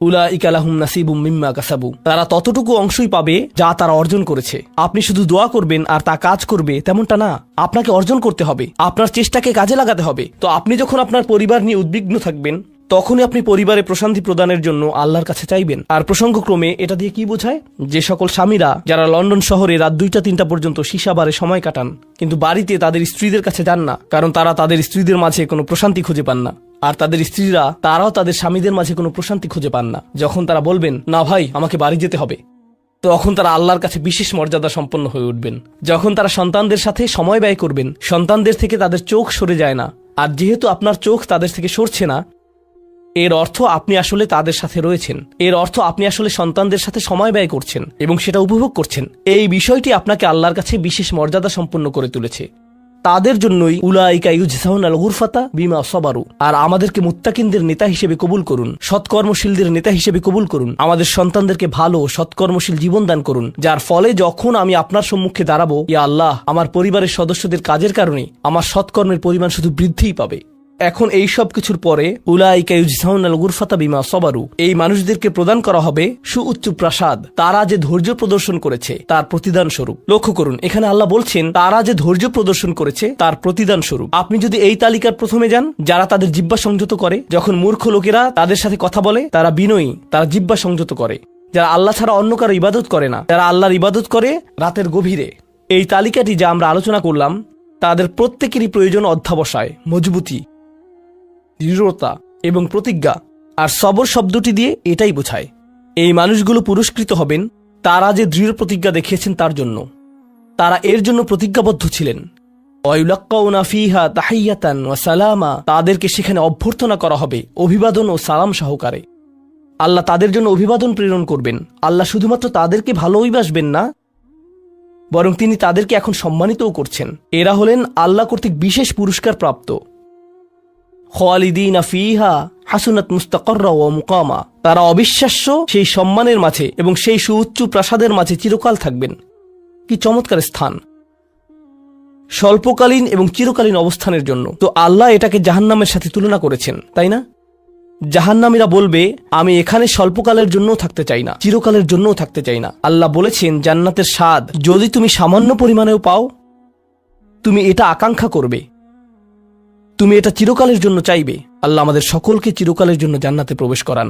উলা ইকালাহুম নাসিবুম মিম্মা কাসাবু। তারা ততটুকু অংশই পাবে যা তারা অর্জন করেছে। আপনি শুধু দোয়া করবেন আর তা কাজ করবে তেমনটা না, আপনাকে অর্জন করতে হবে। আপনার চেষ্টাকে কাজে লাগাতে হবে। তো আপনি যখন আপনার পরিবার নিয়ে উদ্বিগ্ন থাকবেন, তখনই আপনি পরিবারে প্রশান্তি প্রদানের জন্য আল্লাহর কাছে চাইবেন। আর প্রসঙ্গক্রমে এটা দিয়ে কি বোঝায়? যে সকল স্বামীরা যারা লন্ডন শহরে রাত দুইটা তিনটা পর্যন্ত সীসাবারে সময় কাটান, কিন্তু বাড়িতে তাদের স্ত্রীদের কাছে যান না, কারণ তারা তাদের স্ত্রীদের মাঝে কোনো প্রশান্তি খুঁজে পান না। আর তাদের স্ত্রীরা, তারাও তাদের স্বামীদের মাঝে কোনো প্রশান্তি খুঁজে পান না। যখন তারা বলবেন, না ভাই, আমাকে বাড়ি যেতে হবে, তখন তারা আল্লাহর কাছে বিশেষ মর্যাদা সম্পন্ন হয়ে উঠবেন। যখন তারা সন্তানদের সাথে সময় ব্যয় করবেন, সন্তানদের থেকে তাদের চোখ সরে যায় না। আর যেহেতু আপনার চোখ তাদের থেকে সরছে না, এর অর্থ আপনি আসলে তাদের সাথে রয়েছেন। এর অর্থ আপনি আসলে সন্তানদের সাথে সময় ব্যয় করছেন এবং সেটা উপভোগ করছেন। এই বিষয়টি আপনাকে আল্লাহর কাছে বিশেষ মর্যাদা সম্পন্ন করে তুলেছে। তাদের জন্যই উলাইকা ইউজসাউন আল গুরফাতা বিমা সবারু। আর আমাদেরকে মুত্তাকিনদের নেতা হিসেবে কবুল করুন, সৎকর্মশীলদের নেতা হিসেবে কবুল করুন, আমাদের সন্তানদেরকে ভালো সৎকর্মশীল জীবন দান করুন, যার ফলে যখন আমি আপনার সম্মুখে দাঁড়াবো, ইয়া আল্লাহ, আমার পরিবারের সদস্যদের কাজের কারণে আমার সৎকর্মের পরিমাণ শুধু বৃদ্ধিই পাবে। এখন এই সব কিছুর পরে গুরফাতা বিমা সবারু। এই মানুষদেরকে প্রদান করা হবে সুউচ্চ প্রাসাদ। তারা যে ধৈর্য প্রদর্শন করেছে, তার প্রতিদান স্বরূপ। লক্ষ্য করুন, এখানে আল্লাহ বলছেন, তারা যে ধৈর্য প্রদর্শন করেছে, তার প্রতিদান স্বরূপ। আপনি যদি এই তালিকার প্রথমে যান, যারা তাদের জিব্বা সংযত করে, যখন মূর্খ লোকেরা তাদের সাথে কথা বলে, তারা বিনয়ী, তারা জিব্বা সংযত করে। যারা আল্লাহ ছাড়া অন্য কারও ইবাদত করে না যারা আল্লাহর ইবাদত করে রাতের গভীরে। এই তালিকাটি যা আমরা আলোচনা করলাম, তাদের প্রত্যেকেরই প্রয়োজন অধ্যাবসায়, মজবুতি। দৃঢ়তা এবং প্রতিজ্ঞা, আর সবর শব্দটি দিয়ে এটাই বোঝায়। এই মানুষগুলো পুরস্কৃত হবেন, তারা যে দৃঢ় প্রতিজ্ঞা দেখিয়েছেন তার জন্য। তারা এর জন্য প্রতিজ্ঞাবদ্ধ ছিলেন। ফিহা তাহিয়াতান ওয়া সালামা, তাদেরকে সেখানে অভ্যর্থনা করা হবে অভিবাদন ও সালাম সহকারে। আল্লাহ তাদের জন্য অভিবাদন প্রেরণ করবেন। আল্লাহ শুধুমাত্র তাদেরকে ভালোই বাসবেন না, বরং তিনি তাদেরকে এখন সম্মানিতও করছেন। এরা হলেন আল্লাহ কর্তৃক বিশেষ পুরস্কার প্রাপ্ত খালিদিনা ফিহা হাসুনাত মুস্তাকররা ও মুকামা। তারা অবিশ্বাস্য সেই সম্মানের মাঝে এবং সেই সুউচ্চ প্রাসাদের মাঝে চিরকাল থাকবেন। কি চমৎকার স্থান। স্বল্পকালীন এবং চিরকালীন অবস্থানের জন্য। তো আল্লাহ এটাকে জাহান্নামের সাথে তুলনা করেছেন, তাই না? জাহান্নামীরা বলবে, আমি এখানে স্বল্পকালের জন্যও থাকতে চাই না, চিরকালের জন্যও থাকতে চাই না। আল্লাহ বলেছেন, জান্নাতের স্বাদ যদি তুমি সামান্য পরিমাণেও পাও, তুমি এটা আকাঙ্ক্ষা করবে। তুমি এটা চিরকালের জন্য চাইবে। আল্লাহ আমাদের সকলকে চিরকালের জন্য জান্নাতে প্রবেশ করান।